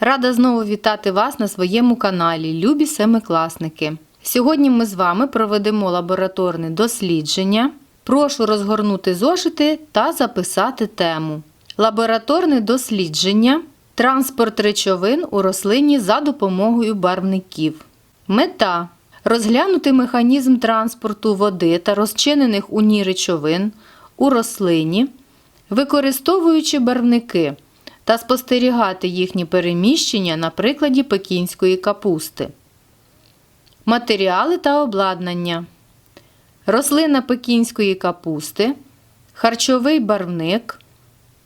Рада знову вітати вас на своєму каналі, любі семикласники. Сьогодні ми з вами проведемо лабораторне дослідження. Прошу розгорнути зошити та записати тему. Лабораторне дослідження транспорт речовин у рослині за допомогою барвників. Мета розглянути механізм транспорту води та розчинених у ній речовин у рослині, використовуючи барвники та спостерігати їхні переміщення на прикладі пекінської капусти. Матеріали та обладнання. Рослина пекінської капусти, харчовий барвник,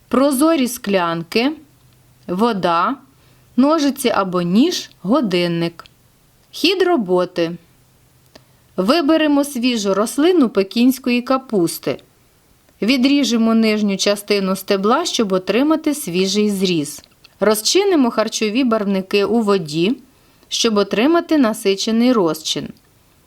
прозорі склянки, вода, ножиці або ніж, годинник. Хід роботи. Виберемо свіжу рослину пекінської капусти. Відріжемо нижню частину стебла, щоб отримати свіжий зріз. Розчинимо харчові барвники у воді, щоб отримати насичений розчин.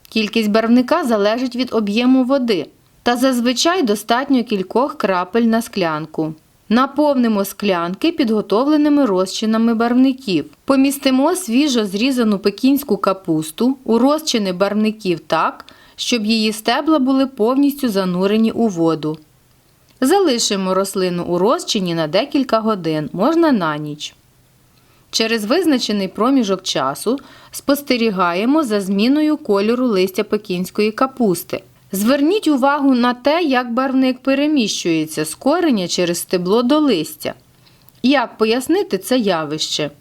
Кількість барвника залежить від об'єму води, та зазвичай достатньо кількох крапель на склянку. Наповнимо склянки підготовленими розчинами барвників. Помістимо свіжо зрізану пекінську капусту у розчини барвників так, щоб її стебла були повністю занурені у воду. Залишимо рослину у розчині на декілька годин, можна на ніч. Через визначений проміжок часу спостерігаємо за зміною кольору листя пекінської капусти. Зверніть увагу на те, як барвник переміщується з кореня через стебло до листя. Як пояснити це явище?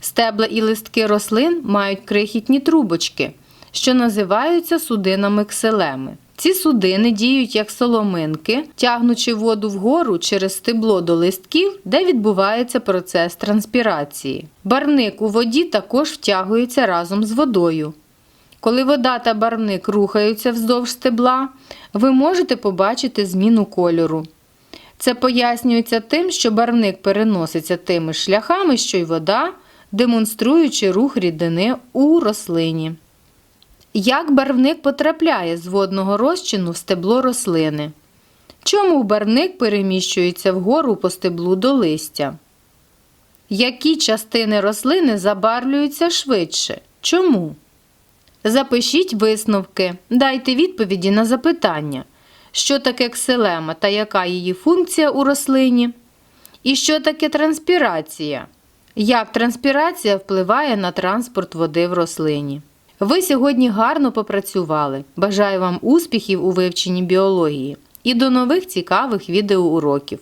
Стебла і листки рослин мають крихітні трубочки, що називаються судинами кселеми. Ці судини діють як соломинки, тягнучи воду вгору через стебло до листків, де відбувається процес транспірації. Барвник у воді також втягується разом з водою. Коли вода та барвник рухаються вздовж стебла, ви можете побачити зміну кольору. Це пояснюється тим, що барвник переноситься тими шляхами, що й вода, демонструючи рух рідини у рослині. Як барвник потрапляє з водного розчину в стебло рослини? Чому барвник переміщується вгору по стеблу до листя? Які частини рослини забарвлюються швидше? Чому? Запишіть висновки, дайте відповіді на запитання, що таке кселема та яка її функція у рослині, і що таке транспірація, як транспірація впливає на транспорт води в рослині. Ви сьогодні гарно попрацювали. Бажаю вам успіхів у вивченні біології і до нових цікавих відеоуроків.